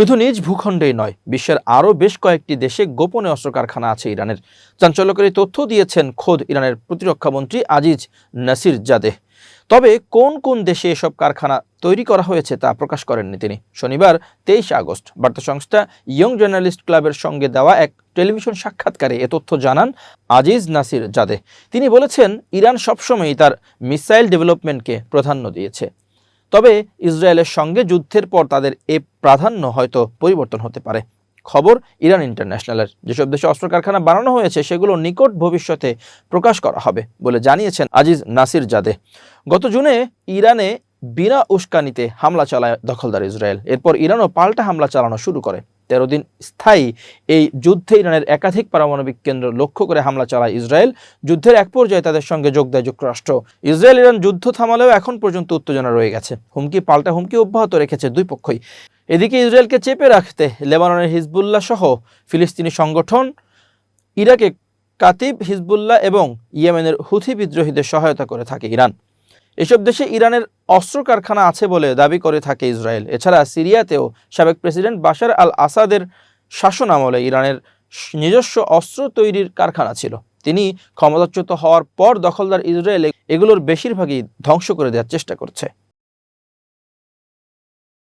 শুধু নিজ ভূখণ্ডেই নয়, বিশ্বের আরও বেশ কয়েকটি দেশে গোপনে অস্ত্র কারখানা আছে ইরানের। চাঞ্চল্যকারী তথ্য দিয়েছেন খোদ ইরানের প্রতিরক্ষামন্ত্রী আজিজ নাসির জাদেহ তবে কোন কোন দেশে এসব কারখানা তৈরি করা হয়েছে তা প্রকাশ করেননি তিনি। শনিবার তেইশে আগস্ট বার্তা সংস্থা ইয়ং জার্নালিস্ট ক্লাবের সঙ্গে দেওয়া এক টেলিভিশন সাক্ষাৎকারে এ তথ্য জানান আজিজ নাসির জাদে তিনি বলেছেন, ইরান সবসময়ই তার মিসাইল ডেভেলপমেন্টকে প্রাধান্য দিয়েছে। তবে ইসরায়েলের সঙ্গে যুদ্ধের পর তাদের এ প্রাধান্য হয়তো পরিবর্তন হতে পারে। খবর ইরান ইন্টারন্যাশনালের। যেসব দেশে অস্ত্র কারখানা বানানো হয়েছে, সেগুলো নিকট ভবিষ্যতে প্রকাশ করা হবে বলে জানিয়েছেন আজিজ নাসির জাদে গত জুনে ইরানে বিনা উস্কানিতে হামলা চালায় দখলদার ইসরায়েল। এরপর ইরানও পাল্টা হামলা চালানো শুরু করে। তেরো দিন স্থায়ী। এই যুদ্ধে ইরানের একাধিক পারমাণবিক কেন্দ্র লক্ষ্য করে হামলা চালায় ইসরায়েল। যুদ্ধের এক পর্যায়ে তাদের সঙ্গে যোগ দেয় যুক্তরাষ্ট্র। ইসরায়েল, ইরান যুদ্ধ থামালেও এখন পর্যন্ত উত্তেজনা রয়ে গেছে। হুমকি, পাল্টা হুমকি অব্যাহত রেখেছে দুই পক্ষই। এদিকে ইসরায়েলকে চেপে রাখতে লেবাননের হিজবুল্লাহ সহ ফিলিস্তিনি সংগঠন, ইরাকে কাতিব হিজবুল্লাহ এবং ইয়েমেনের হুথি বিদ্রোহীদের সহায়তা করে থাকে ইরান। এসব দেশে ইরানের অস্ত্র কারখানা আছে বলে দাবি করে থাকে ইসরায়েল। এছাড়া সিরিয়াতেও সাবেক প্রেসিডেন্ট বাশার আল আসাদের শাসন আমলে ইরানের নিজস্ব অস্ত্র তৈরির কারখানা ছিল। তিনি ক্ষমতাচ্যুত হওয়ার পর দখলদার ইসরায়েল এগুলোর বেশিরভাগই ধ্বংস করে দেওয়ার চেষ্টা করছে।